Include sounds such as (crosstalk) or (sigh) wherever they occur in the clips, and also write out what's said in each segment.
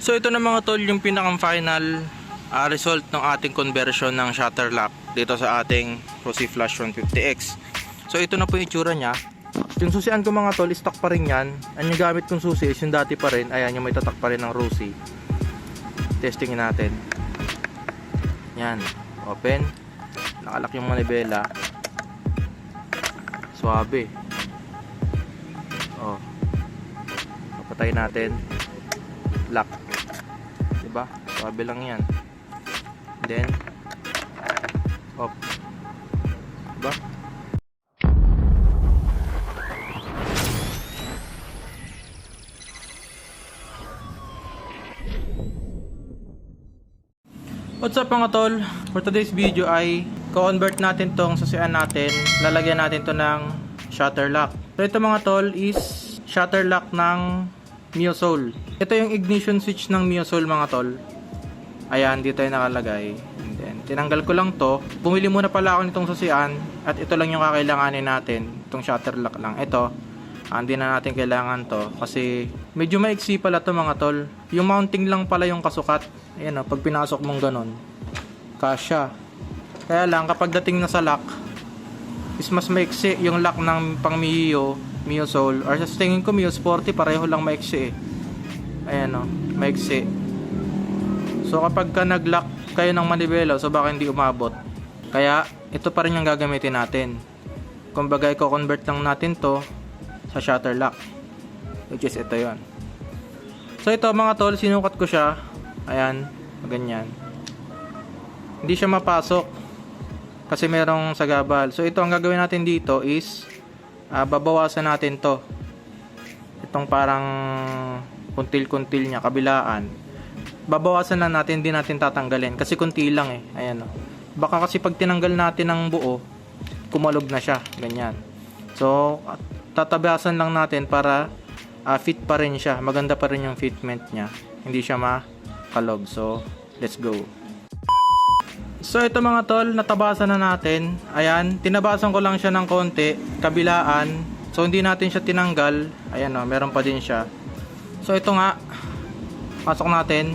So ito na mga tol yung pinakang final ah, result ng ating conversion ng shutter lock dito sa ating Rosy Flash 150X. So ito na po yung itsura niya. Yung susian ko mga tol, stock pa rin yan. Ang yung gamit kong susi is yung dati pa rin. Ayan, yung may tatak pa rin ng Rosy. Testingin natin. Yan. Open. Nakalak yung manibela. Suabe. Oh. Papatay natin. Lock. Diba? Suabe lang yan. Then, off. Diba? What's up mga tol? For today's video ay co-convert natin tong sasian natin. Lalagyan natin to ng shutter lock. So ito mga tol is shutter lock ng Miosol. Ito yung ignition switch ng Miosol mga tol. Ayan, dito yung nakalagay. And then, tinanggal ko lang to. Bumili muna pala ako nitong sasian at ito lang yung kakailanganin natin. Itong shutter lock lang. Ito, ah, hindi na natin kailangan to kasi medyo maiksi pala to mga tol. Yung mounting lang pala yung kasukat. Ayan o, pag pinasok mong ganon, kasya. Kaya lang, kapag dating na sa lock, is mas maiksi yung lock ng pang Mio, Mio Soul. Or sa tingin ko Mio Sporty, pareho lang maiksi eh. Ayan o, maiksi. So kapag ka nag-lock kayo ng manibela, so baka hindi umabot. Kaya, ito pa rin yung gagamitin natin. Kumbaga, i-convert lang natin to sa shutter lock. Which is ito yon. So ito mga tol, sinukat ko siya. Ayan, ganyan. Hindi siya mapasok kasi merong sagabal. So ito ang gagawin natin dito is ah, babawasan natin to. Itong parang kuntil-kuntil niya, kabilaan. Babawasan lang natin, hindi natin tatanggalin kasi kunti lang eh. Ayan oh. Baka kasi pag tinanggal natin ng buo, kumalog na siya, ganyan. So, at- tatabasan lang natin para ah, fit pa rin siya. Maganda pa rin yung fitment niya. Hindi siya makalog. So, let's go. So, ito mga tol, natabasan na natin. Ayan, tinabasan ko lang siya ng konti, kabilaan. So, hindi natin siya tinanggal. Ayan o, meron pa din siya. So, ito nga, pasok natin.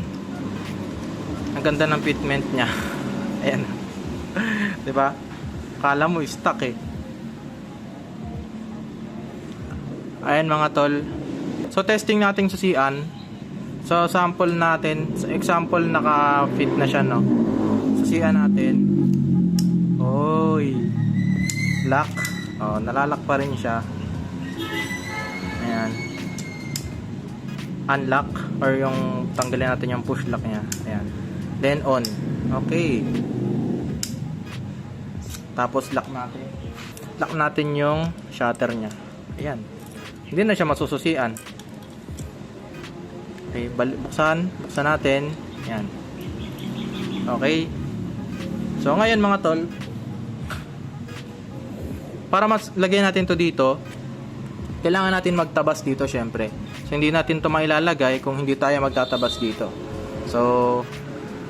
Ang ganda ng fitment niya. (laughs) Ayan. (laughs) 'Di ba? Kala mo stuck eh. Ayan mga tol. So testing natin susian. So sample natin, sa example naka-fit na siya no. Susian natin. Oy. Lock. Oh, nalalak pa rin siya. Ayan. Unlock or yung tanggalin natin yung push lock niya. Ayan. Then on. Okay. Tapos lock natin. Lock natin yung shutter niya. Ayan. Hindi na siya masususian. Okay, bal- buksan. Buksan natin. Ayan. Okay. So, ngayon mga tol, para mas lagyan natin to dito, kailangan natin magtabas dito syempre. So, hindi natin to mailalagay kung hindi tayo magtatabas dito. So,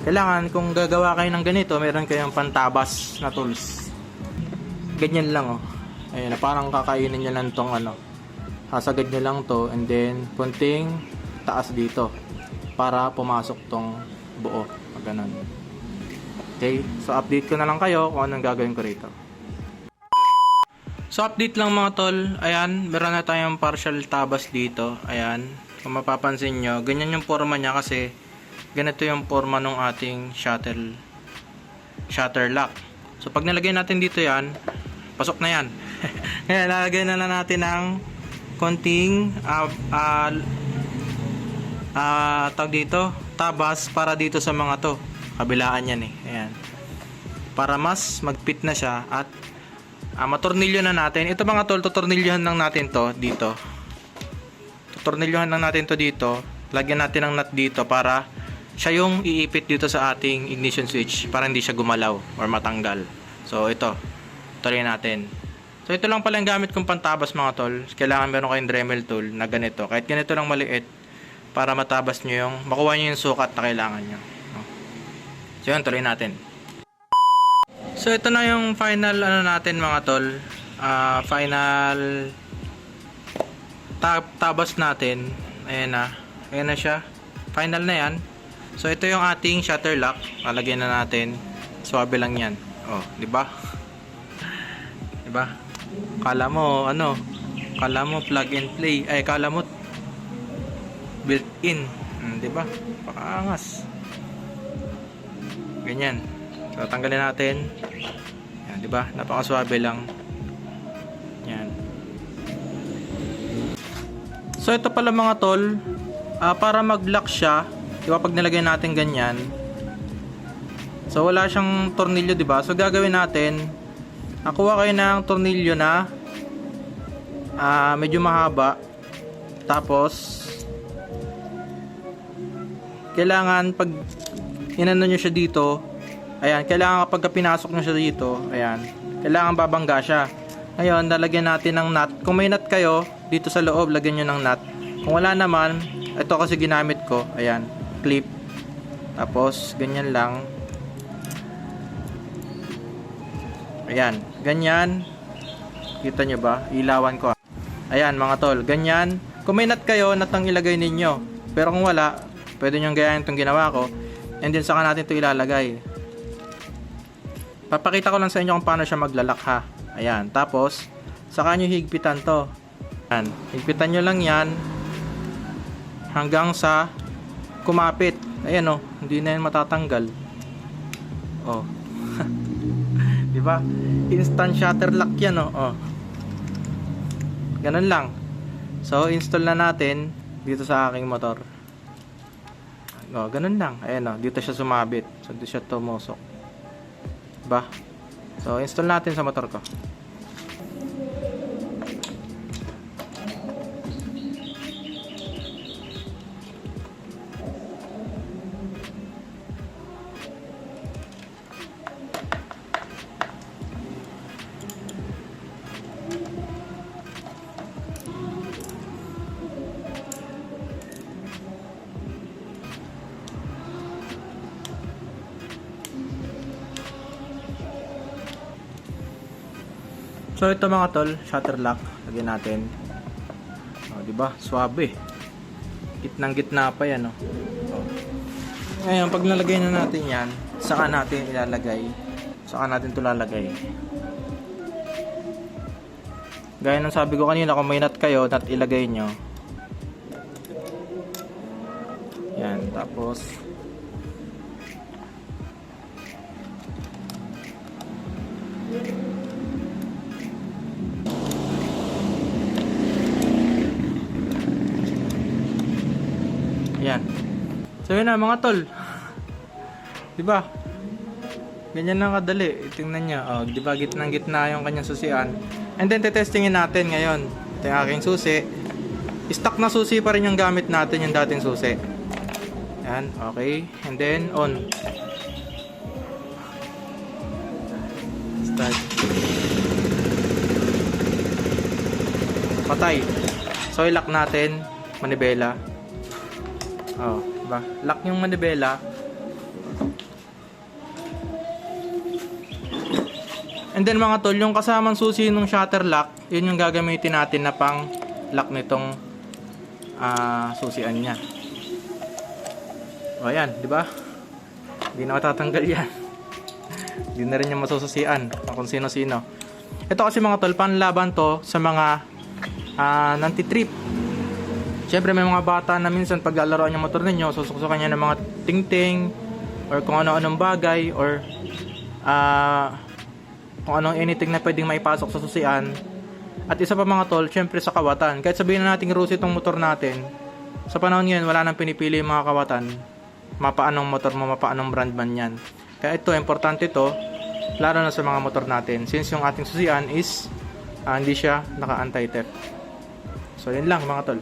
kailangan kung gagawa kayo ng ganito, meron kayong pantabas na tools. Ganyan lang oh. Ayun, parang kakainin nyo lang tong ano. Hasagad nyo lang to and then punting taas dito para pumasok tong buo. Ganun. Okay, so update ko na lang kayo kung anong gagawin ko rito. So update lang mga tol, ayan, meron na tayong partial tabas dito, ayan. Kung mapapansin nyo, ganyan yung forma niya kasi ganito yung forma ng ating shuttle shutter lock. So pag nilagay natin dito yan, pasok na yan. (laughs) Kaya lalagay na lang natin ng konting uh, uh, uh, tawag dito, tabas para dito sa mga to. Kabilaan yan eh. Ayan. Para mas magpit na siya at uh, matornilyo na natin. Ito mga tol, tutornilyohan lang natin to dito. Tutornilyohan lang natin to dito. Lagyan natin ng nut dito para siya yung iipit dito sa ating ignition switch para hindi siya gumalaw or matanggal. So ito, tuloy natin. So ito lang pala yung gamit kong pantabas mga tol. Kailangan meron kayong Dremel tool na ganito. Kahit ganito lang maliit para matabas nyo yung, makuha nyo yung sukat na kailangan nyo. So yun, tuloy natin. So ito na yung final ano natin mga tol. Ah, final tab tabas natin. Ayan na. Ayan na siya. Final na yan. So, ito yung ating shutter lock. Lalagyan na natin. Swabe lang yan. Oh, di ba? (laughs) di ba? Kala mo, ano, kala mo plug and play. Ay, kala mo built-in. Hmm, di ba? Pakangas. Ganyan. So, tanggalin natin. Yan, di ba? Napakaswabe lang. Yan. So, ito pala mga tol, ah, para mag-lock siya, di ba pag nilagay natin ganyan, so wala siyang tornilyo, di ba? So, gagawin natin, nakuha kayo ng tornilyo na ah, medyo mahaba, tapos, kailangan pag inano nyo siya dito, ayan, kailangan kapag pinasok nyo siya dito, ayan, kailangan babangga siya. Ngayon, lalagyan natin ng nut. Kung may nut kayo, dito sa loob, lagyan nyo ng nut. Kung wala naman, ito kasi ginamit ko, ayan, clip. Tapos, ganyan lang. Ayan, ganyan. Kita nyo ba? Ilawan ko. Ayan, mga tol, ganyan. Kung may nut kayo, nut ang ilagay ninyo. Pero kung wala, pwede nyo gayahin itong ginawa ko. And then, saka natin ito ilalagay. Papakita ko lang sa inyo kung paano siya maglalak ha. Ayan, tapos, saka nyo higpitan to. Ayan, higpitan nyo lang yan hanggang sa kumapit. Ayan oh, hindi na yan matatanggal. Oh. (laughs) 'Di ba? Instant shutter lock 'yan oh. oh. Ganun lang. So, install na natin dito sa aking motor. Oh, ganun lang. Ayan oh, dito siya sumabit. So, dito siya tumusok. Ba? So, install natin sa motor ko. So ito mga tol, shutter lock, lagyan natin. Oh, 'di ba? Swabe. Gitnang gitna pa 'yan, oh. oh. Ngayon, pag nalagay na natin 'yan, saka natin ilalagay. Saka natin 'to lalagay. Gaya ng sabi ko kanina, kung may nut kayo, nut ilagay nyo. Yan, tapos Yan. So yun na mga tol. 'Di ba? Ganyan lang kadali. Tingnan niyo. Oh, 'di ba gitnang gitna yung kanyang susian. And then tetestingin natin ngayon. Ito yung aking susi. Stock na susi pa rin yung gamit natin yung dating susi. Yan, okay. And then on. Start. Patay. So i-lock natin manibela. Oh, diba? Lock yung manibela. And then mga tol, yung kasamang susi ng shutter lock, yun yung gagamitin natin na pang lock nitong ah susian niya. O yan, di ba? Hindi na matatanggal yan. (laughs) Hindi na rin yung masususian kung sino-sino. Ito kasi mga tol, panlaban to sa mga ah nantitrip Siyempre may mga bata na minsan paglalaroan yung motor ninyo, susuksukan niya ng mga ting-ting or kung ano-anong bagay or ah kung anong anything na pwedeng maipasok sa susian. At isa pa mga tol, syempre sa kawatan. Kahit sabihin na nating rusi itong motor natin, sa panahon ngayon wala nang pinipili yung mga kawatan. Mapaanong motor mo, mapaanong brand man yan. Kaya ito, importante to, lalo na sa mga motor natin. Since yung ating susian is ah, hindi siya naka-anti-theft. So yun lang mga tol.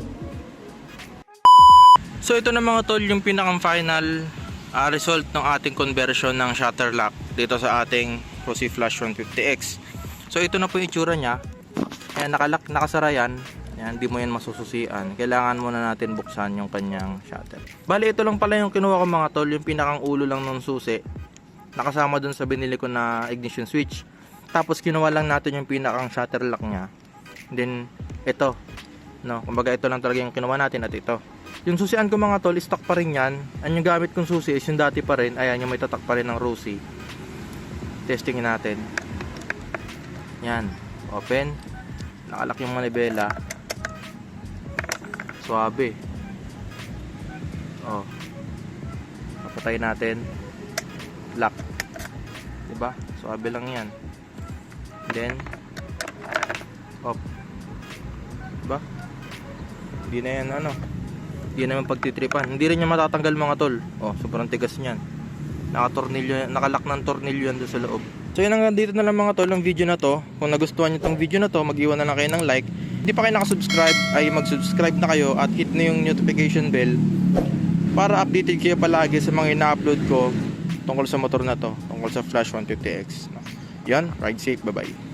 So ito na mga tol yung pinakang final ah, result ng ating conversion ng shutter lock dito sa ating Rosy Flash 150X. So ito na po yung itsura niya. Ayan, nakalak, nakasara yan. Ayan, hindi mo yan masususian. Kailangan muna natin buksan yung kanyang shutter. Bali, ito lang pala yung kinuha ko mga tol, yung pinakang ulo lang ng susi. Nakasama dun sa binili ko na ignition switch. Tapos kinuha lang natin yung pinakang shutter lock niya. Then, ito. No, kumbaga ito lang talaga yung kinuha natin at ito. Yung susian ko mga tol, stock pa rin yan. Ang yung gamit kong susi is yung dati pa rin. Ayan, yung may tatak pa rin ng Rosie. Testingin natin. Yan. Open. Nakalak yung manibela. Suabe. Oh. Papatay natin. Lock. Diba? Suabe lang yan. Then, off. Diba? Hindi na yan ano. Hindi naman pagtitripan. Hindi rin niya matatanggal mga tol. Oh, sobrang tigas niyan. Nakatornilyo, nakalak ng tornilyo yan sa loob. So yun hanggang dito na lang mga tol ang video na to. Kung nagustuhan niyo tong video na to, mag-iwan na lang kayo ng like. Hindi pa kayo nakasubscribe, ay mag-subscribe na kayo at hit na yung notification bell para updated kayo palagi sa mga ina-upload ko tungkol sa motor na to, tungkol sa Flash 150X. Yan, ride safe, bye-bye.